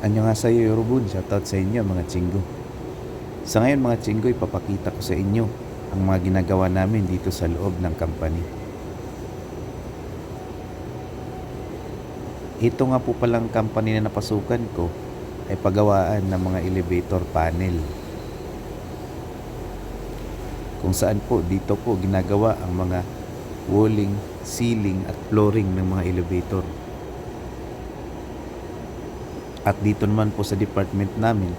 Anyo nga sa'yo, Yorobun. Shoutout sa inyo, mga chinggo. Sa ngayon, mga chinggo, ipapakita ko sa inyo ang mga ginagawa namin dito sa loob ng company. Ito nga po palang company na napasukan ko ay pagawaan ng mga elevator panel. Kung saan po dito po ginagawa ang mga walling, ceiling at flooring ng mga elevator. At dito naman po sa department namin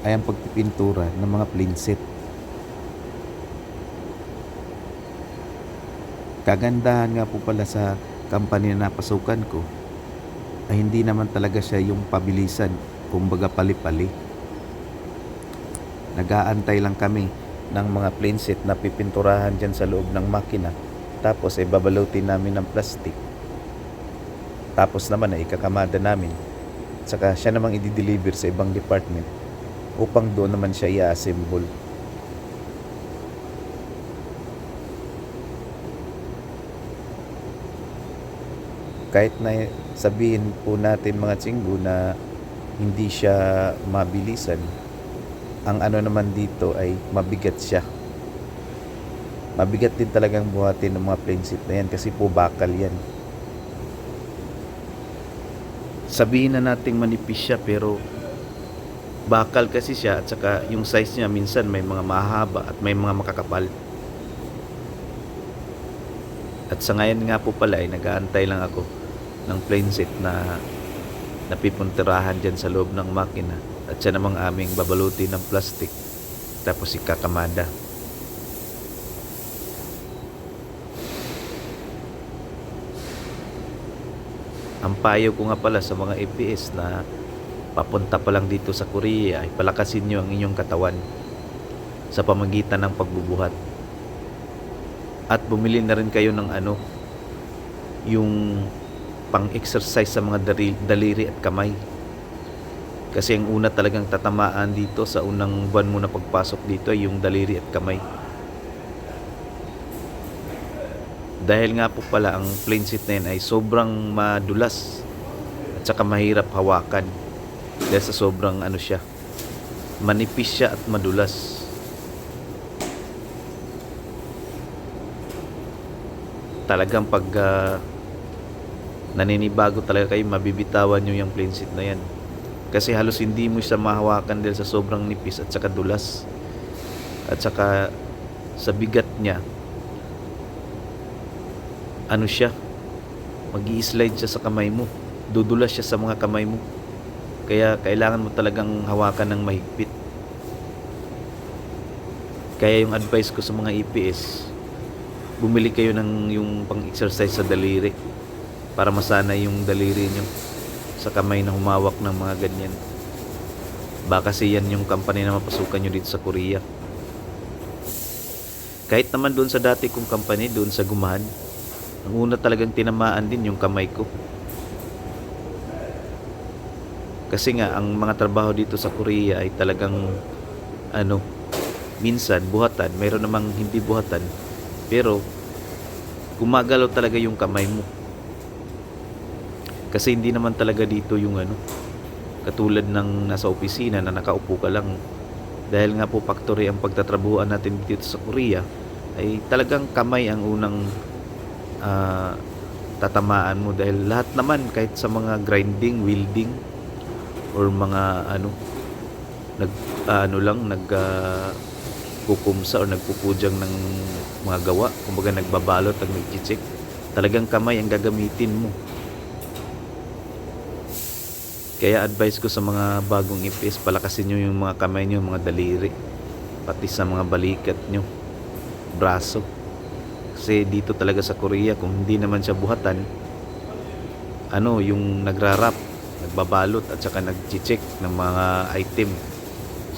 ay ang pagpipintura ng mga plain set. Kagandahan nga po pala sa company na napasukan ko ay hindi naman talaga siya yung pabilisan, kumbaga pali-pali. Nag-aantay lang kami ng mga plain set na pipinturahan dyan sa loob ng makina tapos ay babalutin namin ng plastic. Tapos naman ay ikakamada namin saka siya namang i-deliver sa ibang department upang doon naman siya i-assemble. Kahit na sabihin po natin mga tsinggo na hindi siya mabilisan, ang ano naman dito ay mabigat siya. Mabigat din talagang buhatin ng mga plane seat na yan kasi po bakal yan. Sabihin na nating manipis siya pero bakal kasi siya at saka yung size niya minsan may mga mahaba at may mga makakapal. At sa ngayon nga po pala ay nag-aantay lang ako ng plane seat na napipuntirahan dyan sa loob ng makina at siya namang aming babaluti ng plastic tapos ikakamada. Ang payo ko nga pala sa mga APS na papunta pa lang dito sa Korea ay palakasin nyo ang inyong katawan sa pamagitan ng pagbubuhat. At bumili na rin kayo ng ano, yung pang-exercise sa mga daliri at kamay. Kasi ang una talagang tatamaan dito sa unang buwan mo na pagpasok dito ay yung daliri at kamay. Dahil nga po pala ang plane seat na yun ay sobrang madulas at saka mahirap hawakan dahil sa sobrang ano siya manipis siya at madulas. Talagang pag ah, naninibago talaga kayo mabibitawan nyo yung plane seat na yan. Kasi halos hindi mo siya mahawakan dahil sa sobrang nipis at saka dulas. At saka sa bigat niya ano siya? Mag slide siya sa kamay mo. Dudulas siya sa mga kamay mo. Kaya kailangan mo talagang hawakan ng mahigpit. Kaya yung advice ko sa mga EPS bumili kayo ng yung pang exercise sa daliri para masana yung daliri nyo sa kamay na humawak ng mga ganyan. Baka kasi yan yung company na mapasukan nyo dito sa Korea. Kahit naman doon sa dati kong company doon sa gumahan una talagang tinamaan din yung kamay ko. Kasi nga ang mga trabaho dito sa Korea ay talagang ano minsan buhatan. Mayroon namang hindi buhatan. Pero gumagalaw talaga yung kamay mo. Kasi hindi naman talaga dito yung ano katulad ng nasa opisina na nakaupo ka lang. Dahil nga po factory ang pagtatrabuhan natin dito sa Korea ay talagang kamay ang unang ah, tatamaan mo dahil lahat naman kahit sa mga grinding, welding or mga ano nag ah, ano lang nag ah, kukumsa o nagpupujang ng mga gawa. Kumbaga nagbabalot at nagchichik. Talagang kamay ang gagamitin mo. Kaya advice ko sa mga bagong ipis palakasin nyo yung mga kamay nyo mga daliri pati sa mga balikat nyo braso kasi dito talaga sa Korea kung hindi naman siya buhatan ano yung nagrarap nagbabalot at saka nagchichik ng mga item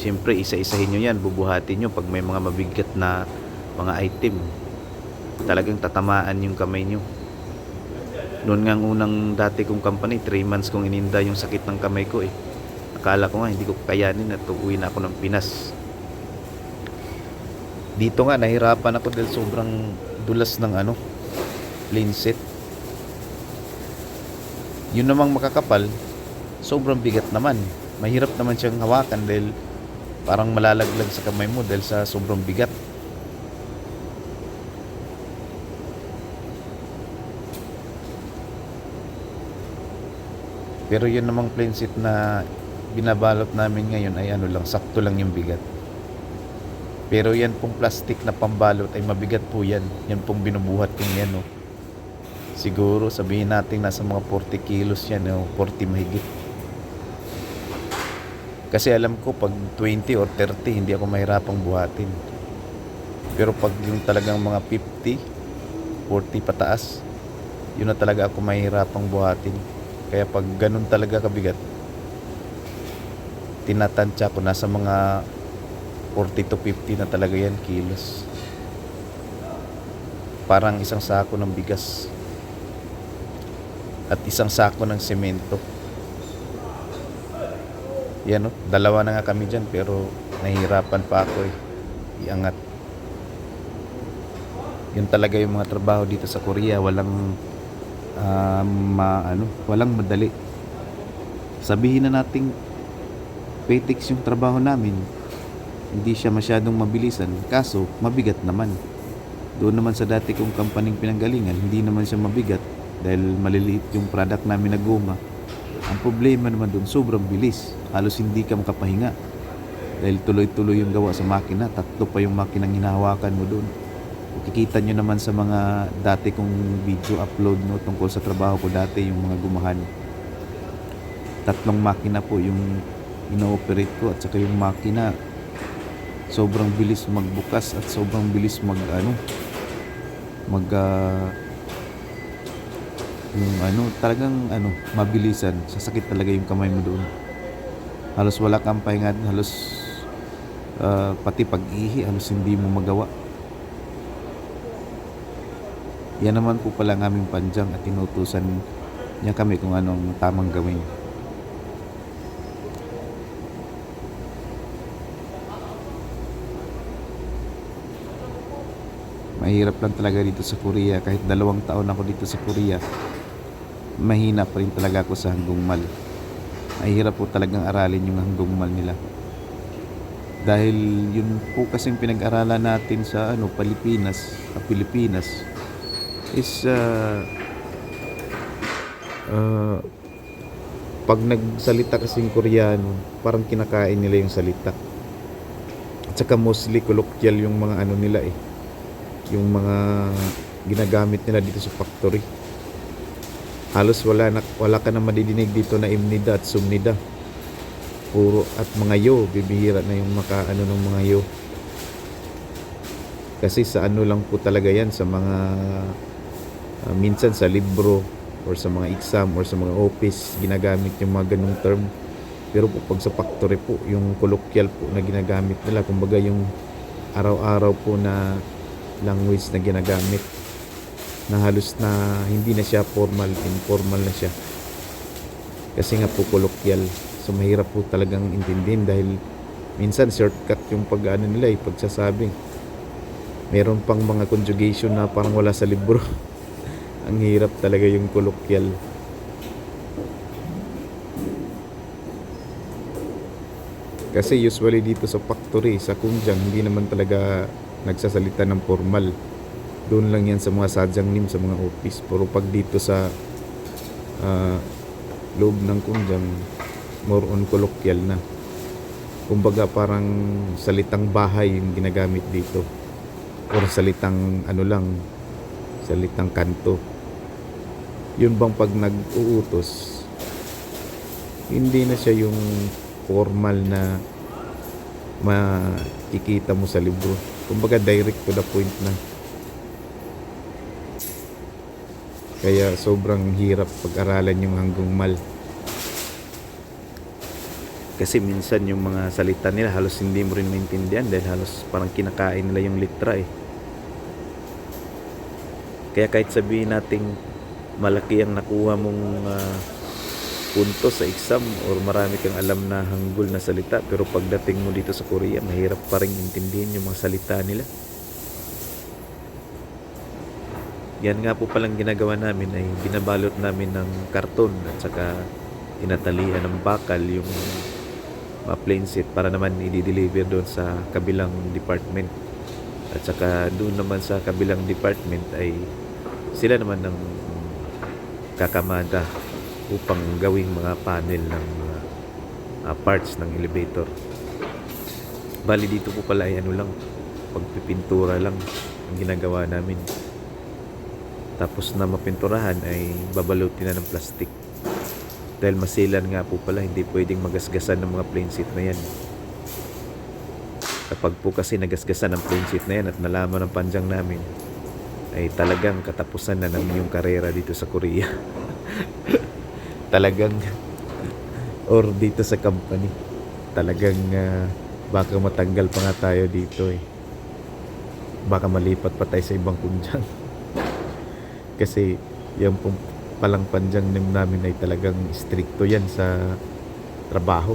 Siyempre, isa-isahin nyo yan, bubuhatin nyo pag may mga mabigat na mga item. Talagang tatamaan yung kamay nyo. Noon nga ang unang dati kong company, 3 months kong ininda yung sakit ng kamay ko eh. Akala ko nga hindi ko kakayanin at uuwi na ako ng Pinas. Dito nga nahirapan ako dahil sobrang dulas ng ano, plain set. Yun namang makakapal, sobrang bigat naman. Mahirap naman siyang hawakan dahil parang malalaglag sa kamay mo dahil sa sobrang bigat. Pero yun namang plain seat na binabalot namin ngayon ay ano lang, sakto lang yung bigat. Pero yan pong plastic na pambalot ay mabigat po yan. Yan pong binubuhat kong yan. Oh. Siguro sabihin natin nasa mga 40 kilos yan. Oh, 40 mahigit. Kasi alam ko pag 20 or 30 hindi ako mahirapang buhatin. Pero pag yung talagang mga 50, 40 pataas, yun na talaga ako mahirapang buhatin. Kaya pag ganun talaga kabigat, tinatansya ko nasa mga 40 to 50 na talaga yan kilos. Parang isang sako ng bigas. At isang sako ng semento. Yan o, dalawa na nga kami dyan pero nahihirapan pa ako eh. Iangat. Yun talaga yung mga trabaho dito sa Korea. Walang ah, ma, ano, walang madali. Sabihin na nating petiks yung trabaho namin. Hindi siya masyadong mabilisan. Kaso, mabigat naman. Doon naman sa dati kong kampaning pinanggalingan, hindi naman siya mabigat dahil maliliit yung product namin na goma. Ang problema naman doon, sobrang bilis. Halos hindi ka makapahinga. Dahil tuloy-tuloy yung gawa sa makina. Tatlo pa yung makinang hinahawakan mo doon. Kikita nyo naman sa mga dati kong video upload no, tungkol sa trabaho ko dati, yung mga gumahan. Tatlong makina po yung ino-operate ko at saka yung makina sobrang bilis magbukas at sobrang bilis mag ano mag ah, yung ano talagang ano mabilisan. Sasakit talaga yung kamay mo doon. Halos wala kang pahinga halos ah, pati pag-ihi halos hindi mo magawa. Yan naman po pala ang aming panjang at tinutusan niya kami kung anong tamang gawin mahirap lang talaga dito sa Korea. Kahit dalawang taon ako dito sa Korea mahina pa rin talaga ako sa hanggungmal mahirap po talagang aralin yung hanggungmal nila. Dahil yun po kasing pinag-aralan natin sa ano Pilipinas sa Pilipinas is uh, uh, pag nagsalita kasing Koreano parang kinakain nila yung salita. At saka mostly colloquial yung mga ano nila eh yung mga ginagamit nila dito sa factory. Halos wala na, wala ka na madidinig dito na imnida at sumnida. Puro at mga yo, bibihira na yung maka ano ng mga yo. Kasi sa ano lang po talaga yan sa mga ah, minsan sa libro or sa mga exam or sa mga office ginagamit yung mga ganong term. Pero po pag sa factory po, yung colloquial po na ginagamit nila, kumbaga yung araw-araw po na language na ginagamit na halos na hindi na siya formal, informal na siya. Kasi nga po colloquial. So mahirap po talagang intindihin dahil minsan shortcut yung pag ano nila eh, pagsasabi. Meron pang mga conjugation na parang wala sa libro. Ang hirap talaga yung colloquial. Kasi usually dito sa factory, sa kunjang, hindi naman talaga nagsasalita ng formal. Doon lang yan sa mga sadyang nim, sa mga office. Pero pag dito sa ah, loob ng kunjang, more on colloquial na. Kumbaga parang salitang bahay yung ginagamit dito. Or salitang ano lang, salitang kanto. Yun bang pag nag-uutos, hindi na siya yung formal na makikita mo sa libro. Kumbaga direct to the point na. Kaya sobrang hirap pag-aralan yung hanggungmal. Kasi minsan yung mga salita nila halos hindi mo rin maintindihan dahil halos parang kinakain nila yung litra eh. Kaya kahit sabihin nating malaki ang nakuha mong ah, punto sa exam or marami kang alam na hanggul na salita pero pagdating mo dito sa Korea mahirap pa rin intindihin yung mga salita nila yan nga po palang ginagawa namin ay binabalot namin ng karton at saka tinatalian ng bakal yung mga plain seat para naman i-deliver doon sa kabilang department. At saka doon naman sa kabilang department ay sila naman ng kakamada upang gawing mga panel ng mga ah, parts ng elevator. Bali dito po pala ay ano lang, pagpipintura lang ang ginagawa namin. Tapos na mapinturahan ay babalutin na ng plastic. Dahil masilan nga po pala, hindi pwedeng magasgasan ng mga plain seat na yan. Kapag po kasi nagasgasan ng plain seat na yan at nalaman ng panjang namin, ay talagang katapusan na ng yung karera dito sa Korea. talagang or dito sa company. Talagang ah, baka matanggal pa nga tayo dito eh. Baka malipat pa tayo sa ibang kunjang. Kasi yung palang panjang namin ay talagang stricto yan sa trabaho.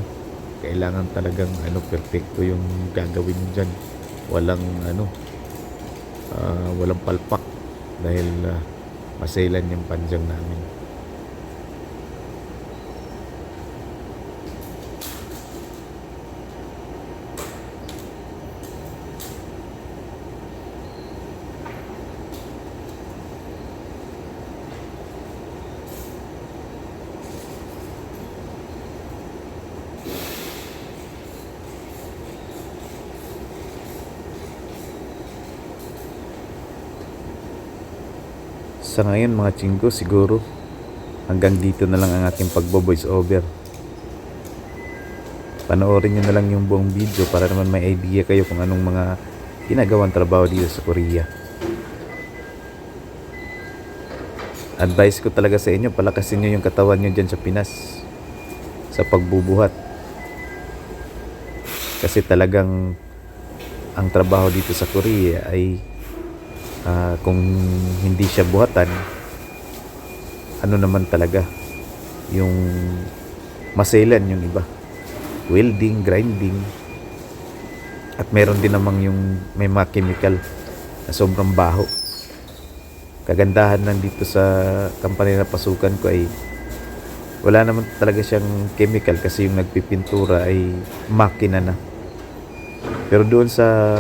Kailangan talagang ano perfecto yung gagawin dyan. Walang ano ah, walang palpak dahil uh, maselan yung panjang namin. Sa ngayon mga chinggo siguro hanggang dito na lang ang ating pagbo-voice over. Panoorin nyo na lang yung buong video para naman may idea kayo kung anong mga ginagawang trabaho dito sa Korea. Advice ko talaga sa inyo, palakasin nyo yung katawan nyo dyan sa Pinas. Sa pagbubuhat. Kasi talagang ang trabaho dito sa Korea ay ah, kung hindi siya buhatan, ano naman talaga yung maselan yung iba. Welding, grinding, at meron din namang yung may mga chemical na sobrang baho. Kagandahan lang dito sa company na pasukan ko ay wala naman talaga siyang chemical kasi yung nagpipintura ay makina na. Pero doon sa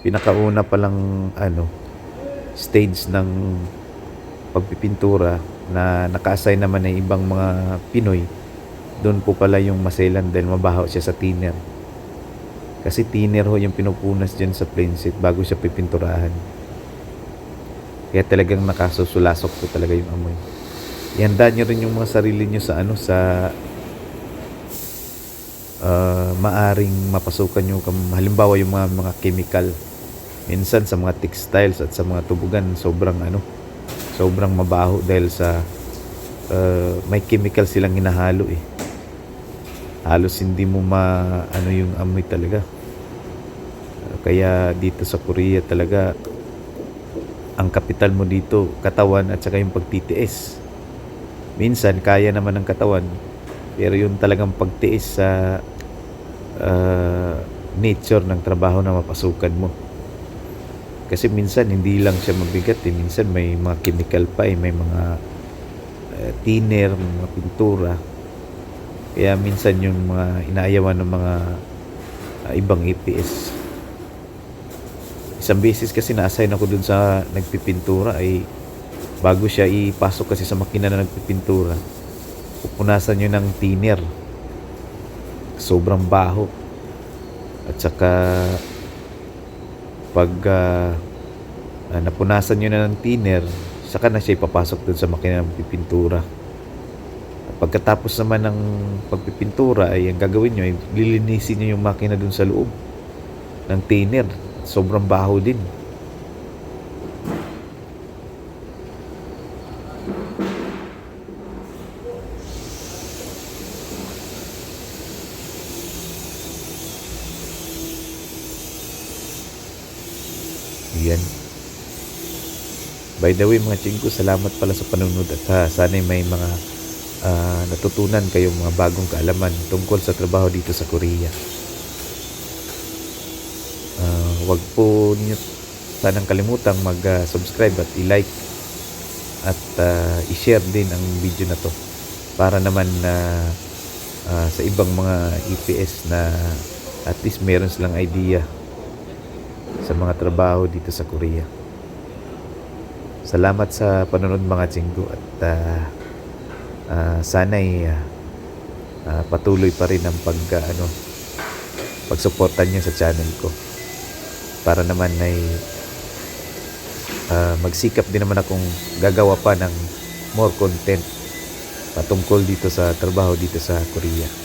pinakauna pa lang ano stage ng pagpipintura na naka-assign naman ng ibang mga Pinoy doon po pala yung maselan dahil mabaho siya sa thinner kasi thinner ho yung pinupunas dyan sa plain seat bago siya pipinturahan. Kaya talagang nakasusulasok po talaga yung amoy. Ihanda nyo rin yung mga sarili nyo sa ano sa ah, maaring mapasukan nyo halimbawa yung mga mga chemical minsan sa mga textiles at sa mga tubugan sobrang ano sobrang mabaho dahil sa uh, may chemical silang hinahalo eh. Halos hindi mo ma ano yung amoy talaga. Uh, kaya dito sa Korea talaga ang kapital mo dito katawan at saka yung pagtitiis. Minsan kaya naman ng katawan pero yung talagang pagtiis sa uh, nature ng trabaho na mapasukan mo kasi minsan hindi lang siya mabigat eh. Minsan may mga chemical pa eh. May mga uh, thinner, mga pintura. Kaya minsan yung mga inaayawan ng mga uh, ibang EPS. Isang beses kasi na-assign ako dun sa nagpipintura ay bago siya ipasok kasi sa makina na nagpipintura. Pupunasan nyo ng thinner. Sobrang baho. At saka pag ah, ah, napunasan nyo na ng thinner, saka na siya ipapasok dun sa makina ng pipintura. At pagkatapos naman ng pagpipintura ay ang gagawin nyo ay lilinisin nyo yung makina dun sa loob ng thinner. Sobrang baho din. Yan. By the way mga chingko, salamat pala sa panunod at ha, sana may mga ah, natutunan kayong mga bagong kaalaman tungkol sa trabaho dito sa Korea. Ah, wag po ninyo sanang kalimutang mag-subscribe at i-like at ah, i-share din ang video na to para naman na ah, sa ibang mga EPS na at least meron silang idea sa mga trabaho dito sa Korea. Salamat sa panonood mga chinggo at ah, ah, sana'y ah, ah, patuloy pa rin ang pag ah, ano pagsuportan niyo sa channel ko para naman ay ah, magsikap din naman akong gagawa pa ng more content patungkol dito sa trabaho dito sa Korea.